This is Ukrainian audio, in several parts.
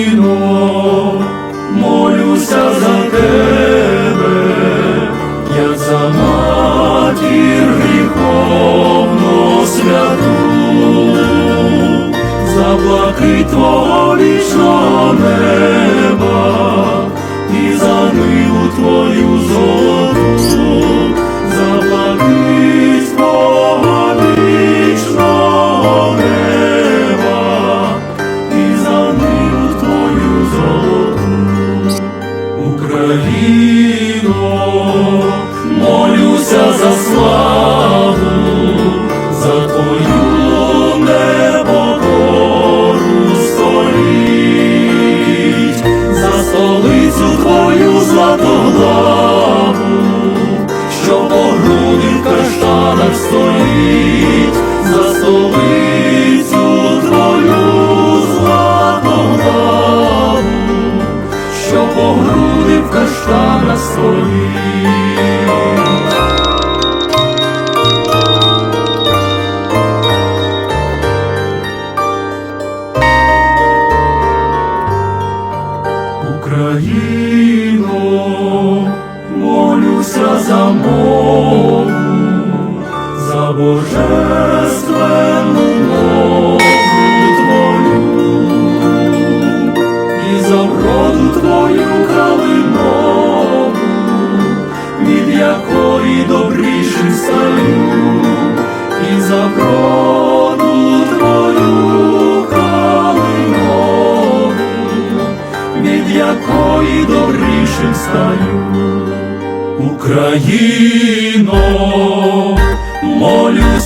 Україно, молюся за тебе, як за матір гріховну святу, за блакит твого вічного неба і за твою золоту,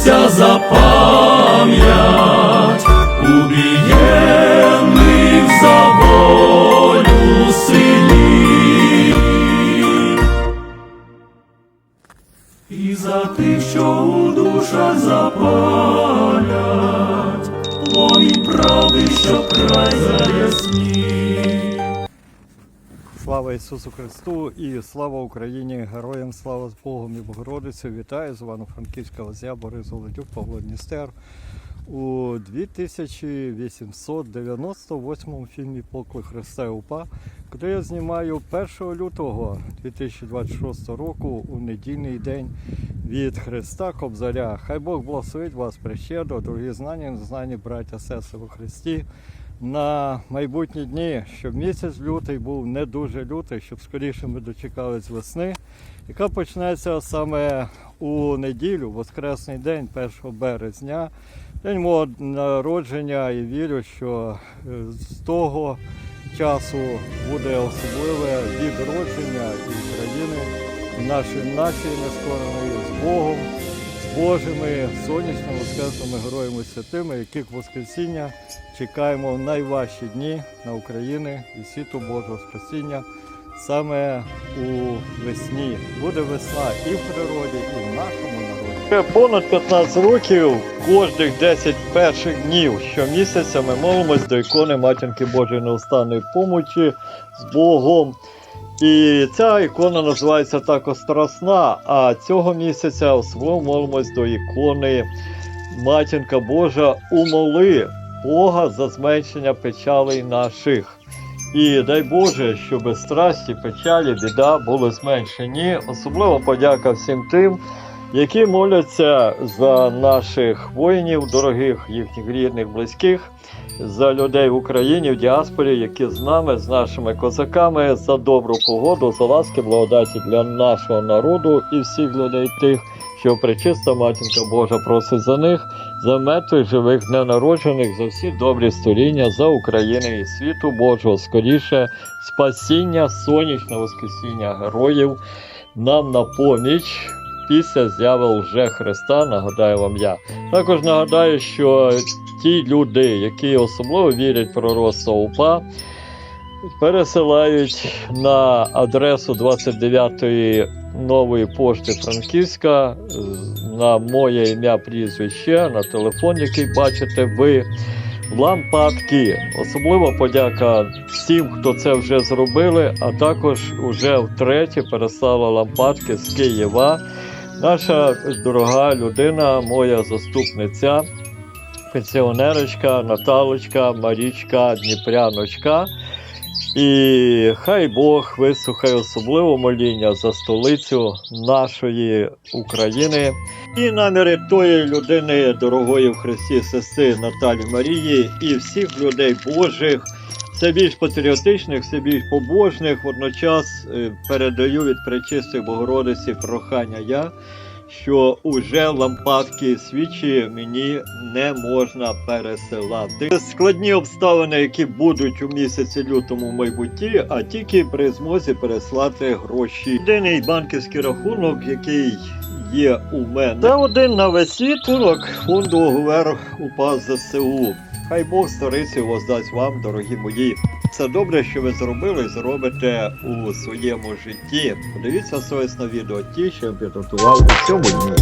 молюся за пам'ять убієнних за волю синів. І за тих, що у душах запалять, пломінь правди, що край заяснів. Слава Ісусу Христу і слава Україні! Героям слава з Богом і Богородицю! Вітаю з Івано-Франківська Лозя, Борис Голодюк, Павло Дністер у 2898 фільмі Поклик Христа і УПА, який я знімаю 1 лютого 2026 року у недільний день від Христа Кобзаря. Хай Бог благословить вас прищедро, дорогі знання, незнані браття, сестри у Христі на майбутні дні, щоб місяць лютий був не дуже лютий, щоб скоріше ми дочекались весни, яка почнеться саме у неділю, воскресний день, 1 березня, день мого народження, і вірю, що е, з того часу буде особливе відродження України, нашої нації нескореної з Богом Божими сонячними воскресними героями святими, яких Воскресіння чекаємо в найважчі дні на Україні і світу Божого спасіння саме у весні. Буде весна і в природі, і в нашому народі. Понад 15 років, кожних 10 перших днів щомісяця ми молимось до ікони Матінки Божої неустанної помочі з Богом. І ця ікона називається також Страсна. А цього місяця молимось до ікони Матінка Божа умоли Бога за зменшення печалей наших. І дай Боже, щоб страсті, печалі, біда були зменшені. Особливо подяка всім тим, які моляться за наших воїнів, дорогих, їхніх рідних, близьких, за людей в Україні, в діаспорі, які з нами, з нашими козаками, за добру погоду, за ласки, благодаті для нашого народу і всіх людей тих, що пречиста матінка Божа просить за них, за мертвих, живих, ненароджених, за всі добрі століння, за Україну і світу Божого, скоріше спасіння, сонячне воскресіння героїв нам на поміч. Після зяви лже Христа, нагадаю вам я. Також нагадаю, що ті люди, які особливо вірять в пророцтво УПА, пересилають на адресу 29-ї нової пошти Франківська на моє ім'я прізвище, на телефон, який бачите ви. лампадки. Особлива подяка всім, хто це вже зробили, а також уже втретє переслала лампадки з Києва. Наша дорога людина, моя заступниця, пенсіонерочка, Наталочка, Марічка, Дніпряночка. І хай Бог вислухає особливо моління за столицю нашої України і наміри тої людини, дорогої в Христі сестри Наталі Марії, і всіх людей Божих, все більш патріотичних, все більш побожних. Водночас е, передаю від пречистих Богородиці прохання я, що уже лампадки свічі мені не можна пересилати. Складні обставини, які будуть у місяці лютому в майбутті, а тільки при змозі переслати гроші. Єдиний банківський рахунок, який є у мене. Це один на рахунок фонду ГУВР УПА ЗСУ. Хай Бог стариці воздасть вам, дорогі мої. Це добре, що ви зробили зробите у своєму житті. Подивіться совісно відео ті, що я підготував у цьому дні.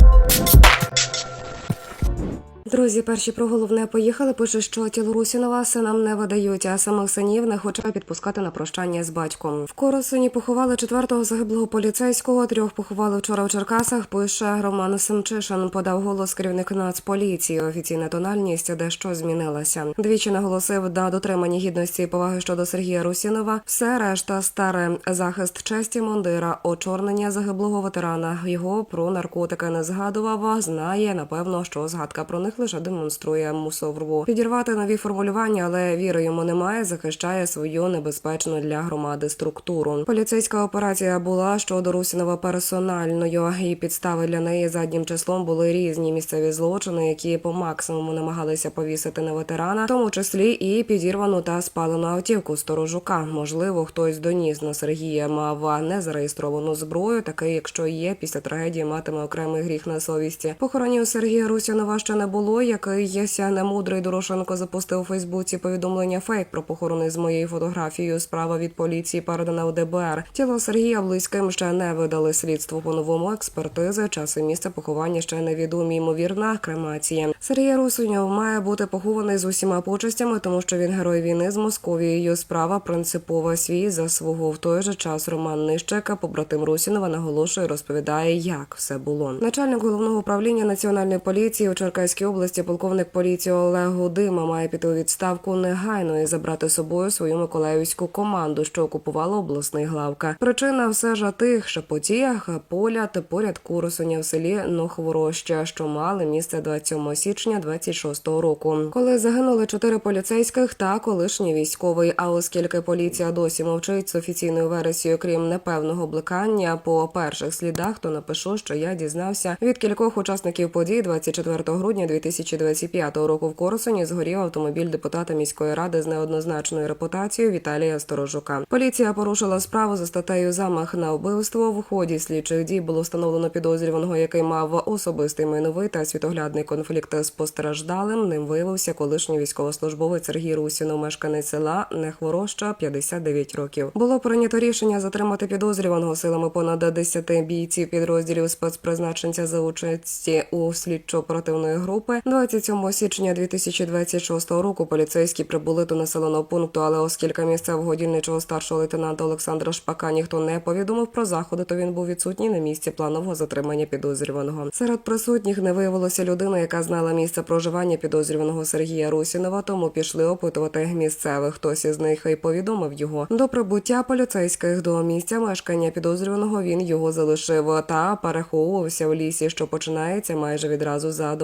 Друзі, перші про головне поїхали. Пише, що тіло Русінова синам не видають, а самих синів не хоче підпускати на прощання з батьком. В Коросуні поховали четвертого загиблого поліцейського. Трьох поховали вчора в Черкасах. Пише Роман Семчишин. Подав голос керівник Нацполіції. Офіційна тональність дещо змінилася. Двічі наголосив на дотриманні гідності і поваги щодо Сергія Русінова. Все решта старе захист честі мундира, очорнення загиблого ветерана. Його про наркотики не згадував. Знає напевно, що згадка про них лише демонструє мусорву. Підірвати нові формулювання, але віри йому немає. Захищає свою небезпечну для громади структуру. Поліцейська операція була щодо Русінова персональною, і підстави для неї заднім числом були різні місцеві злочини, які по максимуму намагалися повісити на ветерана, в тому числі і підірвану та спалену автівку сторожука. Можливо, хтось доніс на Сергія мав незареєстровану зброю. Такий, якщо є, після трагедії матиме окремий гріх на совісті. Похоронів Сергія Русінова ще не було. Який єся немудрий Дорошенко запустив у Фейсбуці повідомлення фейк про похорони з моєю фотографією. Справа від поліції передана у ДБР. Тіло Сергія близьким ще не видали слідству по новому експертизи. Час і місце поховання ще невідомі. Ймовірна кремація. Сергій Русинов має бути похований з усіма почестями, тому що він герой війни з Московією. Справа принципова свій заслугу. В той же час Роман Нищека, побратим Русінова, наголошує, розповідає, як все було. Начальник головного управління національної поліції у Черкаській області, полковник поліції Олег Гудима, має піти у відставку негайно і забрати з собою свою миколаївську команду, що окупувала обласний главка. Причина все ж тих шепотіях поля та поряд Курсуня в селі Нохвороща, що мали місце 27 січня 26-го року, коли загинули чотири поліцейських та колишній військовий. А оскільки поліція досі мовчить з офіційною версією, крім непевного блекання по перших слідах, то напишу, що я дізнався від кількох учасників подій 24 грудня 2025 року в Корсуні згорів автомобіль депутата міської ради з неоднозначною репутацією Віталія Сторожука. Поліція порушила справу за статтею замах на вбивство. В ході слідчих дій було встановлено підозрюваного, який мав особистий майновий та світоглядний конфлікт з постраждалим. Ним виявився колишній військовослужбовець Сергій Русінов, мешканець села Нехвороща, 59 років. Було прийнято рішення затримати підозрюваного силами понад 10 бійців підрозділів спецпризначенця за участі у слідчо-оперативної групи. 27 січня 2026 року поліцейські прибули до населеного пункту, але оскільки місцевого дільничого старшого лейтенанта Олександра Шпака ніхто не повідомив про заходи, то він був відсутній на місці планового затримання підозрюваного. Серед присутніх не виявилося людина, яка знала місце проживання підозрюваного Сергія Русінова, тому пішли опитувати місцевих. Хтось із них і повідомив його. До прибуття поліцейських до місця мешкання підозрюваного він його залишив та переховувався в лісі, що починається майже відразу за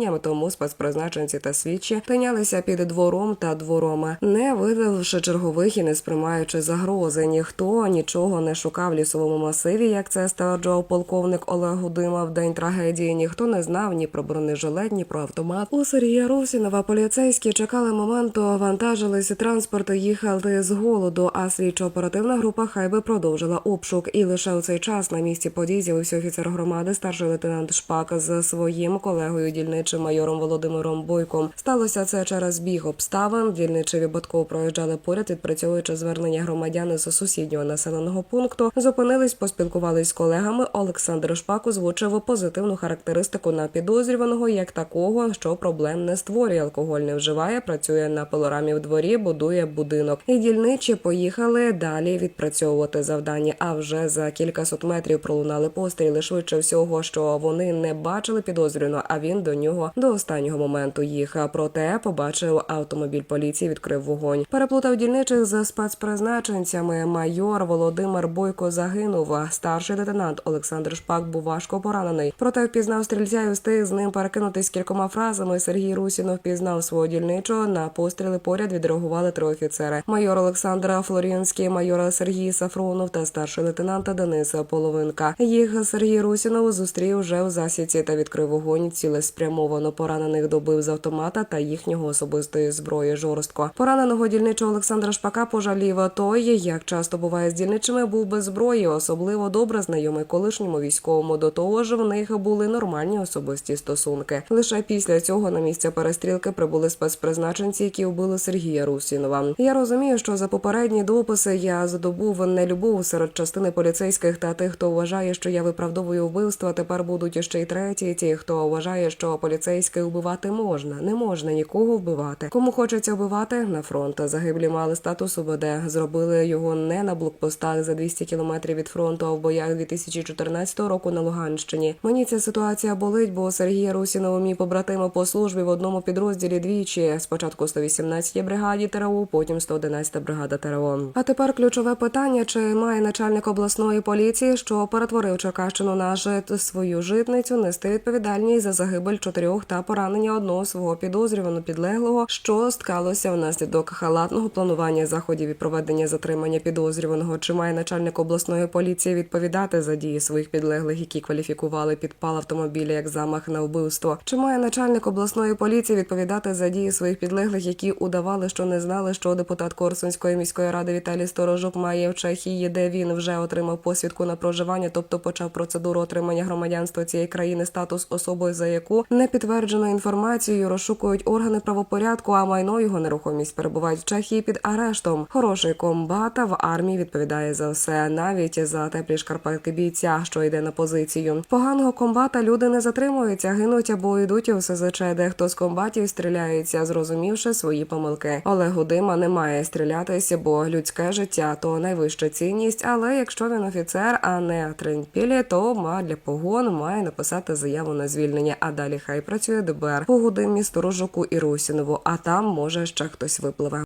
домоволодінням. Тому спецпризначенці та слідчі тинялися під двором та двором, не видавши чергових і не сприймаючи загрози. Ніхто нічого не шукав в лісовому масиві, як це стверджував полковник Олег Гудима в день трагедії. Ніхто не знав ні про бронежилет, ні про автомат. У Сергія Русінова поліцейські чекали моменту, вантажилися транспорти, їхали з голоду. А слідчо-оперативна група хай би продовжила обшук. І лише у цей час на місці подій з'явився офіцер громади, старший лейтенант Шпак з своїм колегою дільничим дільничим майором Володимиром Бойком. Сталося це через біг обставин. Дільничі випадково проїжджали поряд, відпрацьовуючи звернення громадян із сусіднього населеного пункту. Зупинились, поспілкувались з колегами. Олександр Шпак озвучив позитивну характеристику на підозрюваного як такого, що проблем не створює. Алкоголь не вживає, працює на пилорамі в дворі, будує будинок. І дільничі поїхали далі відпрацьовувати завдання. А вже за кількасот метрів пролунали постріли. Швидше всього, що вони не бачили підозрюваного, а він до нього до останнього моменту їхав. Проте побачив автомобіль поліції, відкрив вогонь. Переплутав дільничих за спецпризначенцями. Майор Володимир Бойко загинув. Старший лейтенант Олександр Шпак був важко поранений. Проте впізнав стрільця і встиг з ним перекинутись кількома фразами. Сергій Русінов впізнав свого дільничого. На постріли поряд відреагували три офіцери: майор Олександра Флорінський, майор Сергій Сафронов та старший лейтенант Денис Половинка. Їх Сергій Русінов зустрів вже в засідці та відкрив вогонь. Цілеспрямовано поранених добив з автомата та їхнього особистої зброї жорстко. Пораненого дільничого Олександра Шпака пожалів той, як часто буває з дільничими, був без зброї, особливо добре знайомий колишньому військовому. До того ж, в них були нормальні особисті стосунки. Лише після цього на місце перестрілки прибули спецпризначенці, які вбили Сергія Русінова. Я розумію, що за попередні дописи я здобув нелюбов серед частини поліцейських та тих, хто вважає, що я виправдовую вбивства. Тепер будуть ще й треті. Ті, хто вважає, що поліцейських вбивати можна, не можна нікого вбивати. Кому хочеться вбивати на фронт. Загиблі мали статус УБД. Зробили його не на блокпостах за 200 кілометрів від фронту, а в боях 2014 року на Луганщині. Мені ця ситуація болить, бо Сергія Русінова мій побратима по службі в одному підрозділі двічі. Спочатку 118 бригаді ТРО, потім 111 бригада ТРО. А тепер ключове питання: чи має начальник обласної поліції, що перетворив Черкащину на жит свою житницю, нести відповідальність за загибель чотирьох та поранення одного свого підозрюваного підлеглого, що сткалося внаслідок халатного планування заходів і проведення затримання підозрюваного? Чи має начальник обласної поліції відповідати за дії своїх підлеглих, які кваліфікували підпал автомобіля як замах на вбивство? Чи має начальник обласної поліції відповідати за дії своїх підлеглих, які удавали, що не знали, що депутат Корсунської міської ради Віталій Сторожук має в Чехії, де він вже отримав посвідку на проживання, тобто почав процедуру отримання громадянства цієї країни, статус особи, за яку не підтверджено інформацією, розшукують органи правопорядку, а майно його нерухомість перебувають в Чехії під арештом. Хороший комбата в армії відповідає за все, навіть за теплі шкарпетки бійця, що йде на позицію. Поганого комбата люди не затримуються, гинуть або йдуть у СЗЧ, де хто з комбатів стріляється, зрозумівши свої помилки. Олегу Дима не має стрілятися, бо людське життя то найвища цінність. Але якщо він офіцер, а не тренпілі, то ма для погон має написати заяву на звільнення. А далі хай працює ДБР по годині сторожоку і Русінову. А там може ще хтось випливе.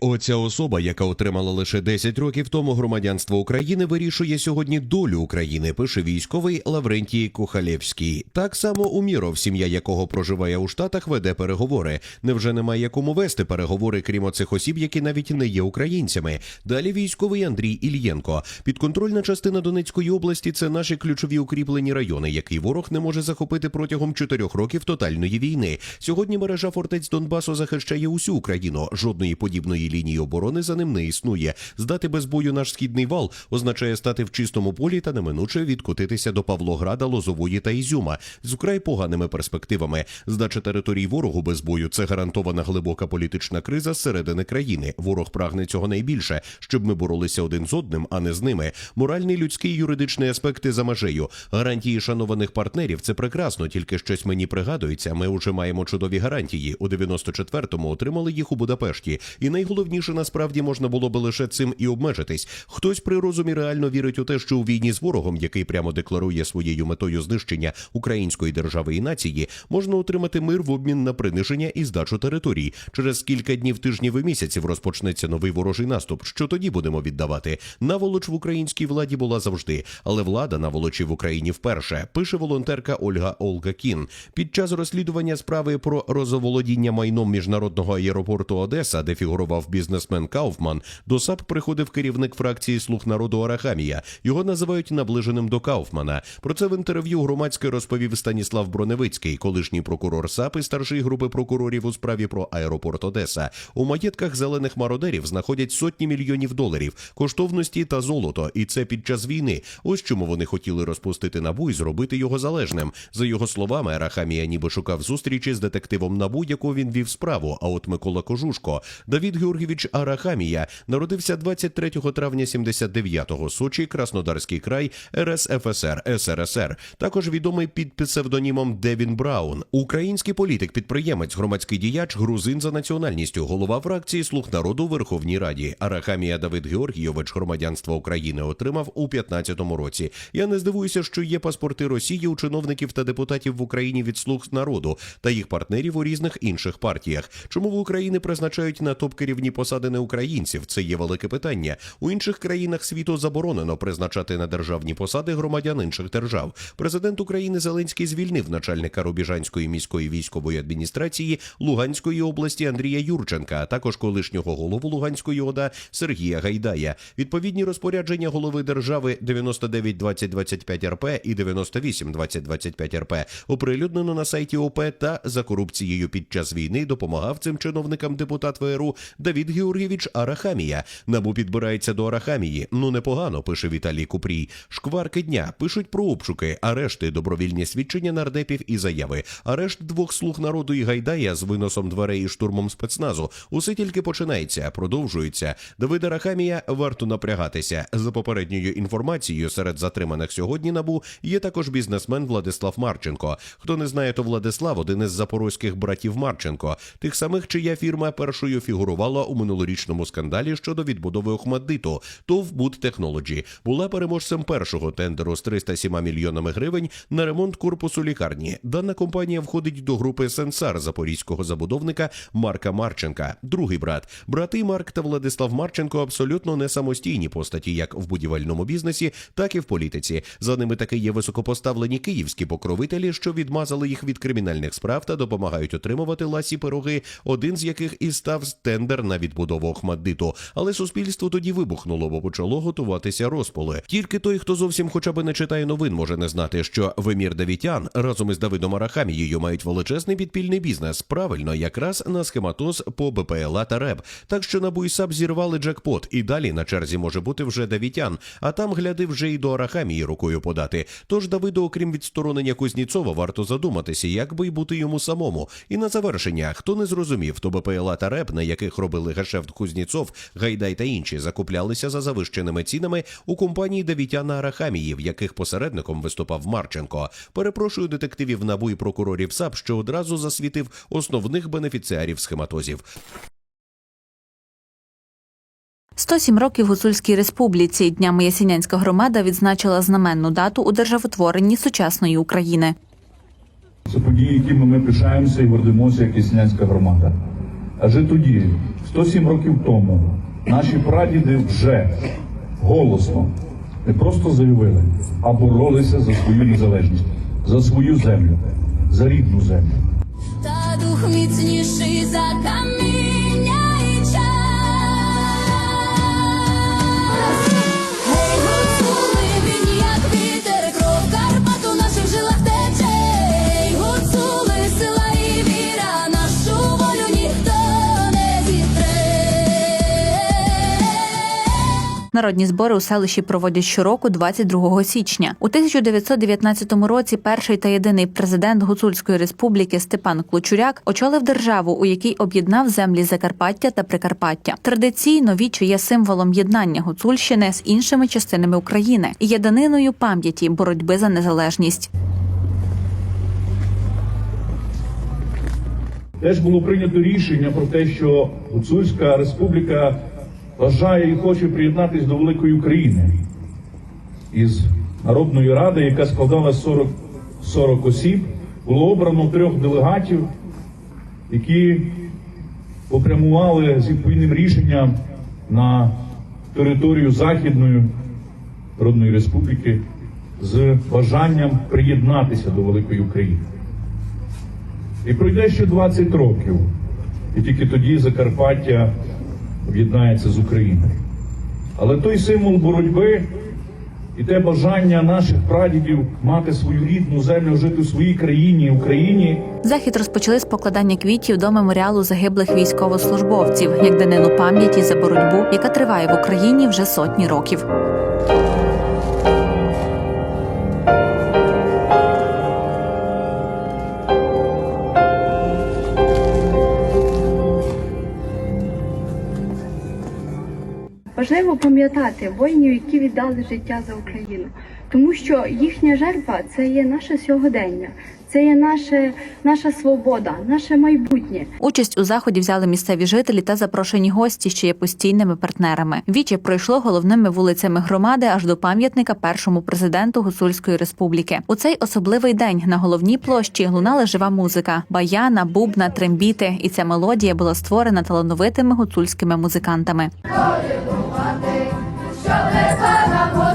Оця особа, яка отримала лише 10 років тому громадянство України, вирішує сьогодні долю України. Пише військовий Лаврентій Кухалєвський. Так само Уміров, сім'я якого проживає у Штатах, веде переговори. Невже немає кому вести переговори, крім оцих осіб, які навіть не є українцями? Далі військовий Андрій Ільєнко. Підконтрольна частина Донецької області це наші ключові укріплені райони, які ворог не може захопити протягом чотирьох років тотальної війни. Сьогодні мережа фортець Донбасу захищає усю Україну. Жодної подібної лінії оборони за ним не існує. Здати без бою наш східний вал означає стати в чистому полі та неминуче відкотитися до Павлограда, Лозової та Ізюма з украй поганими перспективами. Здача територій ворогу без бою це гарантована глибока політична криза зсередини країни. Ворог прагне цього найбільше, щоб ми боролися один з одним, а не з ними. Моральний, людський, юридичний аспекти за межею. Гарантії шанованих партнерів це прекрасно, тільки щось мені пригадується. Ми вже маємо чудові гарантії. У 94-му отримали їх у Будапешті. І найголовніше насправді можна було би лише цим і обмежитись. Хтось при розумі реально вірить у те, що у війні з ворогом, який прямо декларує своєю метою знищення української держави і нації, можна отримати мир в обмін на приниження і здачу територій. Через кілька днів, тижнів і місяців розпочнеться новий ворожий наступ. Що тоді будемо віддавати? Наволоч в українській владі була завжди, але влада наволочі в Україні вперше. Пише волонтерка Ольга Олга Кін. Під час розслідування справи про розоволодіння майном міжнародного аеропорту Одеса, де фігурував керував бізнесмен Кауфман, до САП приходив керівник фракції Слуг народу Арахамія. Його називають наближеним до Кауфмана. Про це в інтерв'ю громадське розповів Станіслав Броневицький, колишній прокурор САП і старший групи прокурорів у справі про аеропорт Одеса. У маєтках зелених мародерів знаходять сотні мільйонів доларів, коштовності та золото. І це під час війни. Ось чому вони хотіли розпустити набу і зробити його залежним. За його словами, Арахамія ніби шукав зустрічі з детективом набу, яку він вів справу. А от Микола Кожушко, Давід Георгійович Арахамія, народився 23 травня 79-го, Сочі, Краснодарський край, РСФСР, СРСР. Також відомий під псевдонімом Девін Браун, український політик, підприємець, громадський діяч, грузин за національністю, голова фракції Слуг народу Верховній Раді. Арахамія Давид Георгійович громадянство України отримав у 15-му році. Я не здивуюся, що є паспорти Росії у чиновників та депутатів в Україні від слуг народу та їх партнерів у різних інших партіях. Чому в Україні призначають на топ керівні посади не українців? Це є велике питання. У інших країнах світу заборонено призначати на державні посади громадян інших держав. Президент України Зеленський звільнив начальника Рубіжанської міської військової адміністрації Луганської області Андрія Юрченка, а також колишнього голову Луганської ОДА Сергія Гайдая. Відповідні розпорядження голови держави 99 2025 РП і 98 2025 РП оприлюднено на сайті ОП та за корупцією під час війни допомагав цим чиновникам депутат ВРУ Давід Георгійович Арахамія. Набу підбирається до Арахамії. Ну непогано, пише Віталій Купрій. Шкварки дня пишуть про обшуки, арешти, добровільні свідчення нардепів і заяви. Арешт двох слуг народу і Гайдая з виносом дверей і штурмом спецназу. Усе тільки починається, продовжується. Давида Рахамія варто напрягатися. За попередньою інформацією, серед затриманих сьогодні набу є також бізнесмен Владислав Марченко. Хто не знає, то Владислав один із запорозьких братів Марченко, тих самих, чия фірма першою фігурувала у минулорічному скандалі щодо відбудови Охмаддиту. ТОВ Буд Технолоджі була переможцем першого тендеру з 307 мільйонами гривень на ремонт корпусу лікарні. Дана компанія входить до групи Сенсар запорізького забудовника Марка Марченка. Другий брат, брати Марк та Владислав Марченко абсолютно не самостійні постаті, як в будівельному бізнесі, так і в політиці. За ними таки є високопоставлені київські покровителі, що відмазали їх від кримінальних справ та допомагають отримувати ласі пироги, один з яких і став тендер на відбудову Охмаддиту. Але суспільство тоді вибухнуло, бо почало готуватися розполи. Тільки той, хто зовсім хоча б не читає новин, може не знати, що Вемір Давітян разом із Давидом Арахамією мають величезний підпільний бізнес. Правильно, якраз на схематоз по БПЛА та РЕБ. Так що на Буйсап зірвали джекпот, і далі на черзі може бути вже Давітян. А там гляди вже й до Арахамії рукою подати. Тож Давиду, окрім відсторонення Кузніцова, варто задуматися, як би й бути йому самому. І на завершення, хто не зрозумів, то БПЛА та РЕБ, на яких робили гешефт Кузніцов, Гайдай та інші, закуплялися за завищеними цінами у компанії Давітяна Арахамії, в яких посередником виступав Марченко. Перепрошую детективів НАБУ і прокурорів САП, що одразу засвітив основних бенефіціарів схематозів. 107 років Гуцульській республіці. Днями Ясінянська громада відзначила знаменну дату у державотворенні сучасної України. Це події, якими ми пишаємося і гордимося, як Яснянська громада. Адже тоді, 107 років тому, наші прадіди вже голосно не просто заявили, а боролися за свою незалежність, за свою землю, за рідну землю. Та дух міцніший за каміння Народні збори у селищі проводять щороку 22 січня. У 1919 році перший та єдиний президент Гуцульської республіки Степан Клочуряк очолив державу, у якій об'єднав землі Закарпаття та Прикарпаття. Традиційно віче є символом єднання Гуцульщини з іншими частинами України і є даниною пам'яті боротьби за незалежність. Теж було прийнято рішення про те, що Гуцульська республіка бажає і хоче приєднатися до великої України із Народної ради, яка складала 40, 40 осіб, було обрано трьох делегатів, які попрямували з відповідним рішенням на територію Західної Народної Республіки з бажанням приєднатися до великої України. І пройде ще 20 років, і тільки тоді Закарпаття об'єднається з Україною. Але той символ боротьби і те бажання наших прадідів мати свою рідну землю, жити в своїй країні, Україні. Захід розпочали з покладання квітів до меморіалу загиблих військовослужбовців як данину пам'яті за боротьбу, яка триває в Україні вже сотні років. Важливо пам'ятати воїнів, які віддали життя за Україну, тому що їхня жертва це є наше сьогодення, це є наше, наша свобода, наше майбутнє. Участь у заході взяли місцеві жителі та запрошені гості, що є постійними партнерами. Віче пройшло головними вулицями громади аж до пам'ятника першому президенту Гуцульської республіки. У цей особливий день на головній площі лунала жива музика: баяна, бубна, трембіти. І ця мелодія була створена талановитими гуцульськими музикантами. Що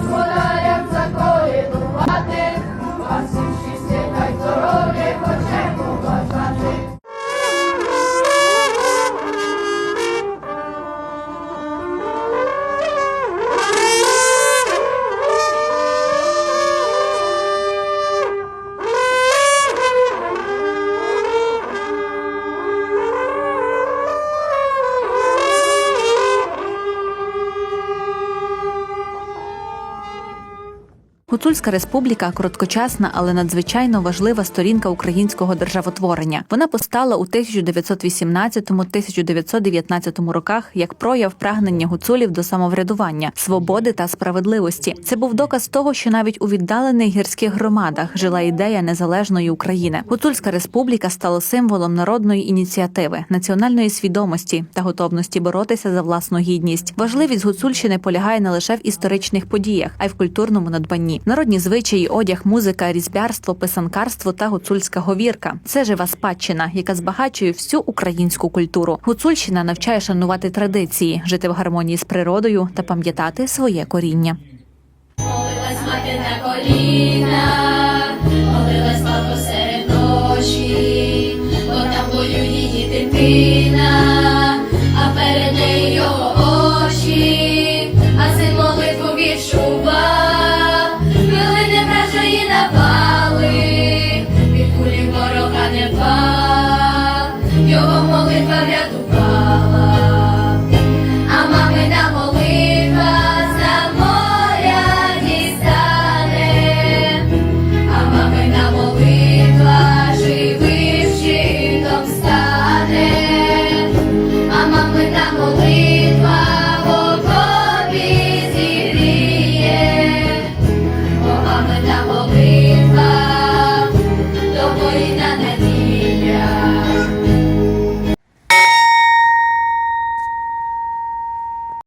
Гуцульська республіка короткочасна, але надзвичайно важлива сторінка українського державотворення. Вона постала у 1918-1919 роках як прояв прагнення гуцулів до самоврядування, свободи та справедливості. Це був доказ того, що навіть у віддалених гірських громадах жила ідея незалежної України. Гуцульська республіка стала символом народної ініціативи, національної свідомості та готовності боротися за власну гідність. Важливість Гуцульщини полягає не лише в історичних подіях, а й в культурному надбанні. Народні звичаї, одяг, музика, різьбярство, писанкарство та гуцульська говірка це жива спадщина, яка збагачує всю українську культуру. Гуцульщина навчає шанувати традиції, жити в гармонії з природою та пам'ятати своє коріння. Молилась мати на колінах, молилась бабу серед ночі, бо там болю її дитина.